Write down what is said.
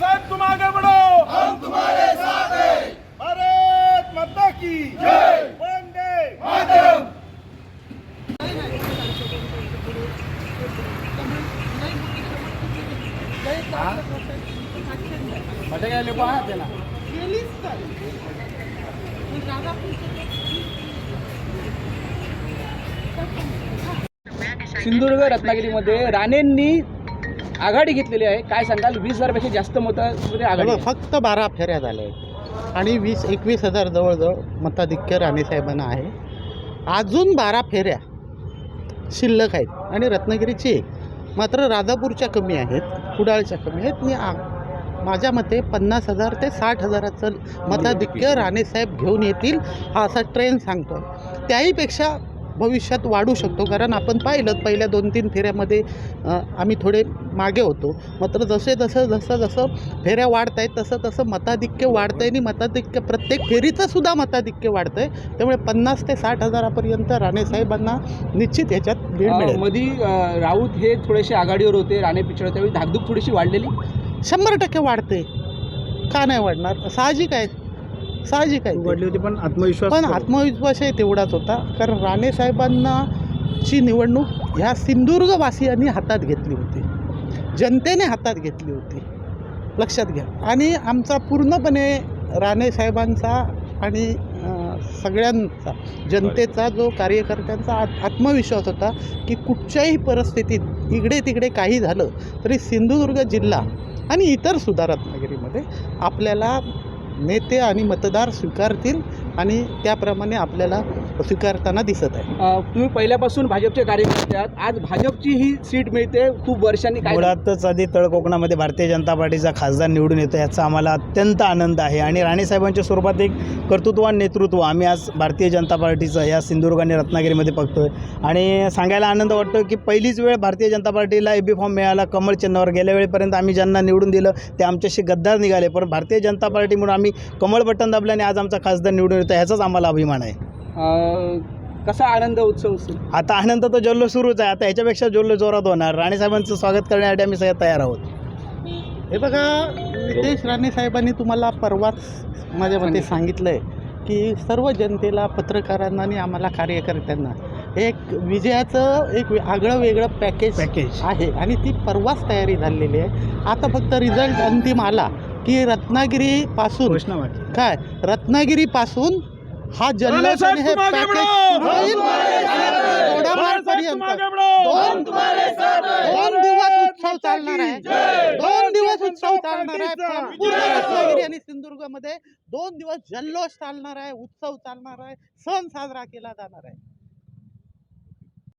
साहब तुम आगे बढ़ो हम तुम्हारे साथ हैं भारत माता की वंदे मातरम. सिंधुदुर्ग रत्नागिरीमध्ये राणेंनी आघाडी घेतलेली आहे. काय सांगाल? वीस हजारपेक्षा जास्त मतांमध्ये आघाडी आहे. फक्त बारा फेऱ्या झाल्या आहेत. आणि वीस एकवीस हजार जवळजवळ मताधिक्य राणेसाहेबांना आहे. अजून बारा फेऱ्या शिल्लक आहेत. आणि रत्नागिरीची एक. मात्र राजापूरच्या कमी आहेत कुडाळच्या कमी आहेत. मी आ माझ्या मते पन्नास हजार ते साठ हजाराचं मताधिक्य राणेसाहेब घेऊन येतील हा असा ट्रेंड सांगतो त्याहीपेक्षा भविष्यात वाढू शकतो. कारण आपण पाहिलं पहिल्या दोन तीन फेऱ्यामध्ये आम्ही थोडे मागे होतो. मात्र जसे जसं जसं जसं फेऱ्या वाढत आहेत तसं तसं मताधिक्य वाढतं आहे आणि मताधिक्य प्रत्येक फेरीचं सुद्धा मताधिक्य वाढतं आहे त्यामुळे पन्नास ते साठ हजारापर्यंत राणेसाहेबांना निश्चित ह्याच्यात लीड मिळेल. मधी राऊत हे थोडेसे आघाडीवर होते. राणे पिछळ त्यावेळी धाकधूक थोडीशी वाढलेली. शंभर टक्के वाढते. का नाही वाढणार? साहजिक आहे. साहजिक आहे ते. होती पण आत्मविश्वास पण आत्मविश्वासही तेवढाच होता. कारण राणेसाहेबांना ची निवडणूक ह्या सिंधुदुर्गवासियांनी हातात घेतली होती. जनतेने हातात घेतली होती. लक्षात घ्या. आणि आमचा पूर्णपणे राणेसाहेबांचा आणि अं, सगळ्यांचा जनतेचा जो कार्यकर्त्यांचा आत- आत्मविश्वास होता की कुठच्याही परिस्थितीत इकडे तिकडे काही झालं तरी सिंधुदुर्ग जिल्हा आणि इतर सुद्धा रत्नागिरीमध्ये आपल्याला नेते आणि मतदार स्वीकारतील आणि त्याप्रमाणे आपल्याला स्वीकारताना दिसत आहे. तुम्ही पहिल्यापासून भाजपचे कार्यकर्ते आहात. आज भाजपची ही सीट मिळते खूप वर्षांनी. काय मुळातच आधी तळकोकणामध्ये भारतीय जनता पार्टीचा खासदार निवडून येतो याचा आम्हाला अत्यंत आनंद आहे. आणि राणेसाहेबांच्या स्वरूपात एक कर्तृत्वान नेतृत्व आम्ही आज भारतीय जनता पार्टीचं या सिंधुदुर्ग आणि रत्नागिरीमध्ये बघतोय. आणि सांगायला आनंद वाटतो की पहिलीच वेळ भारतीय जनता पार्टीला ए बी फॉर्म मिळाला कमळ चिन्हावर गेल्या वेळेपर्यंत आम्ही ज्यांना निवडून दिलं ते आमच्याशी गद्दार निघाले. पण भारतीय जनता पार्टी म्हणून आम्ही कमळ बटन दाबल्याने आज आमचा खासदार निवडून येतो. ह्याचाच आम्हाला अभिमान आहे. अं, कसा आनंद उत्सव असेल? आता आनंद तर जल्लोष सुरूच आहे. आता ह्याच्यापेक्षा जल्लोष जोरात होणार. राणेसाहेबांचं स्वागत करण्यासाठी आम्ही सगळे तयार आहोत. हे बघा नितेश राणे साहेबांनी तुम्हाला परवाच माझ्या मते सांगितलं आहे की सर्व जनतेला पत्रकारांना आणि आम्हाला कार्यकर्त्यांना एक विजयाचं एक वे- आगळं वेगळं पॅकेज पॅकेज. आहे आणि ती परवाच तयारी झालेली आहे. आता फक्त रिझल्ट अंतिम आला. की रत्नागिरीपासून घोषणा वाक्य काय? रत्नागिरीपासून हा जल्लोष आणि हे तुम आगे पॅकेज दोन दिवस उत्सव चालणार आहे. दोन दिवस उत्सव चालणार आहे. पूर्ण रत्नागिरी आणि सिंधुदुर्गमध्ये दोन दिवस जल्लोष चालणार आहे. उत्सव चालणार आहे. सण साजरा केला जाणार आहे.